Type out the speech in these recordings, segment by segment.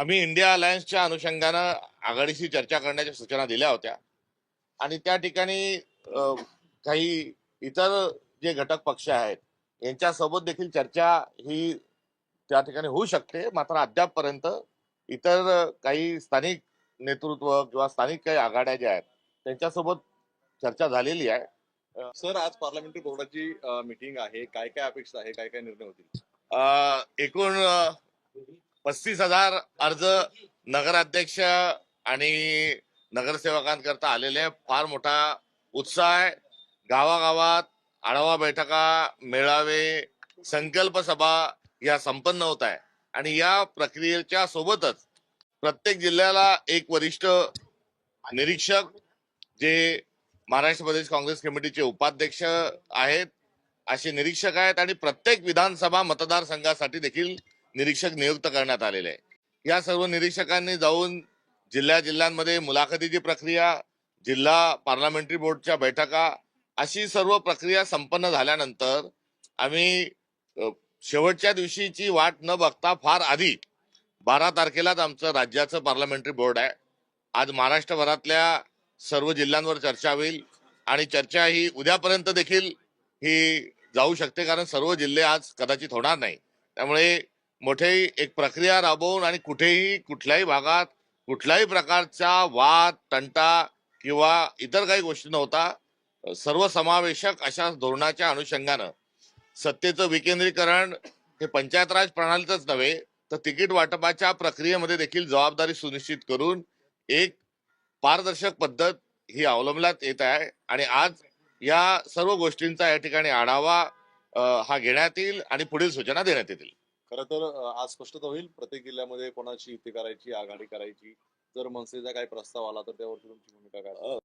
आम्ही इंडिया अलायन्सच्या अनुषंगानं आघाडीशी चर्चा करण्याच्या सूचना दिल्या होत्या. आणि त्या ठिकाणी काही इतर जे घटक पक्ष आहेत यांच्यासोबत देखील चर्चा ही त्या ठिकाणी होऊ शकते. मात्र अद्यापपर्यंत इतर काही स्थानिक नेतृत्व किंवा स्थानिक काही आघाड्या ज्या आहेत त्यांच्यासोबत चर्चा झालेली आहे. सर आज पार्लमेंटरी बोर्डाची मीटिंग आहे. काय काय अपेक्षा आहे? काय काय निर्णय होतील? एकूण पस्तीस हजार अर्ज नगराध्यक्ष आणि नगरसेवकांकरता आलेले फार मोठा उत्साह आहे. गावागावात आढावा बैठका मेळावे संकल्प सभा या संपन्न होत आहे. आणि या प्रक्रियेच्या सोबतच प्रत्येक जिल्ह्याला एक वरिष्ठ निरीक्षक जे महाराष्ट्र प्रदेश काँग्रेस कमिटीचे उपाध्यक्ष आहेत असे निरीक्षक आहेत. आणि प्रत्येक विधानसभा मतदारसंघासाठी देखील निरीक्षक नियुक्त करण्यात आलेले आहे या सर्व निरीक्षकांनी जाऊन जिल्ह्या जिल्ह्यांमध्ये मुलाखतीची प्रक्रिया जिल्हा पार्लमेंटरी बोर्डच्या बैठका अशी सर्व प्रक्रिया संपन्न झाल्यानंतर आम्ही शेवटच्या दिवशीची वाट न बघता फार आधी बारा तारखेलाच आमचं राज्याचं पार्लमेंटरी बोर्ड आहे. आज महाराष्ट्रभरातल्या सर्व जिल्ह्यांवर चर्चा होईल आणि चर्चा ही उद्यापर्यंत देखील ही जाऊ शकते कारण सर्व जिल्हे आज कदाचित होणार नाही. त्यामुळे मोठे एक प्रक्रिया राबवून आणि कुठेही कुठल्याही भागात कुठल्याही प्रकारचा वाद तंटा किंवा इतर काही गोष्टी नव्हता सर्वसमावेशक अशा धोरणाच्या अनुषंगानं सत्तेचं विकेंद्रीकरण हे पंचायत राज प्रणालीतच नव्हे तर तिकीट वाटपाच्या प्रक्रियेमध्ये देखील जबाबदारी सुनिश्चित करून एक पारदर्शक पद्धत ही अवलंबल्यात येत आहे. आणि आज या सर्व गोष्टींचा या ठिकाणी आढावा हा घेण्यात येईल आणि पुढील सूचना देण्यात येतील. खरं तर आज स्पष्टता होईल. प्रत्येक जिल्ह्यामध्ये कोणाची युती करायची आघाडी करायची. जर मनसेचा काही प्रस्ताव आला तर त्यावरती तुमची भूमिका काय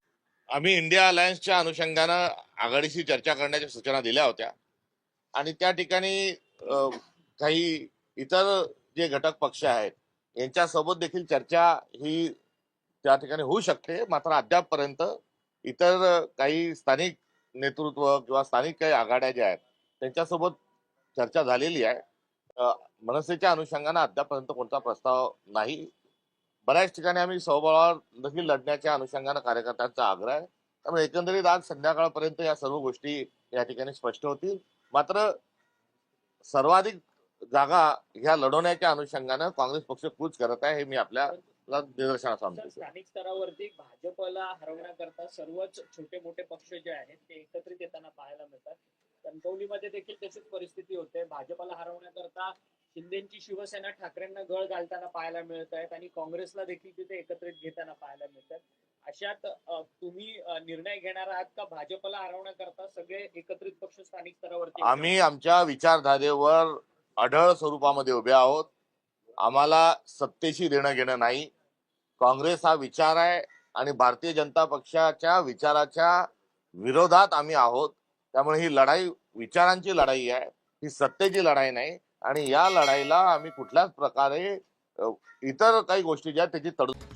आम्ही इंडिया अलायन्सच्या अनुषंगानं आघाडीशी चर्चा करण्याच्या सूचना दिल्या होत्या. आणि त्या ठिकाणी काही इतर जे घटक पक्ष आहेत यांच्यासोबत देखील चर्चा ही त्या ठिकाणी होऊ शकते. मात्र अद्यापपर्यंत इतर काही स्थानिक नेतृत्व किंवा स्थानिक काही आघाड्या ज्या आहेत त्यांच्यासोबत चर्चा झालेली आहे. मनसेच्या अनुषंगाने अद्यापर्यंत कोणता प्रस्ताव नाही. बऱ्याच ठिकाणी आम्ही स्वबळावर देखील लढण्याच्या अनुषंगाने कार्यकर्त्यांचा आग्रह आहे. त्यामुळे एकंदरीत आज संध्याकाळपर्यंत या सर्व गोष्टी या ठिकाणी स्पष्ट होतील. मात्र सर्वाधिक जागा ह्या लढवण्याच्या अनुषंगानं काँग्रेस पक्ष कूच करत आहे हे मी आपल्याला निदर्शनास आणतो स्थानिक स्तरावरती भाजपला हरवण्याकरता सर्वच छोटे मोठे पक्ष जे आहेत ते एकत्रित येताना पाहायला मिळतात. कणकवलीमध्ये देखील तशीच परिस्थिती होते. भाजपला हरवण्याकरता शिंदेची शिवसेना ठाकरेंना गळ घालताना पाहायला मिळत आहेत आणि काँग्रेसला देखील तिथे एकत्रित घेताना पाहायला मिळतात अशात तुम्ही निर्णय घेणार आहात का? भाजपला हरवण्याकरता सगळे एकत्रित पक्ष स्थानिक स्तरावरती आम्ही आमच्या विचारधारेवर अढळ स्वरूपामध्ये उभे आहोत. आम्हाला सत्तेशी देणं घेणं नाही. काँग्रेस हा विचार आहे आणि भारतीय जनता पक्षाच्या विचाराच्या विरोधात आम्ही आहोत. त्यामुळे ही लढाई विचारांची लढाई आहे ही सत्तेची लढाई नाही आणि या लढाईला आम्ही कुठल्याच प्रकारे इतर काही गोष्टी ज्या त्याची तडजोड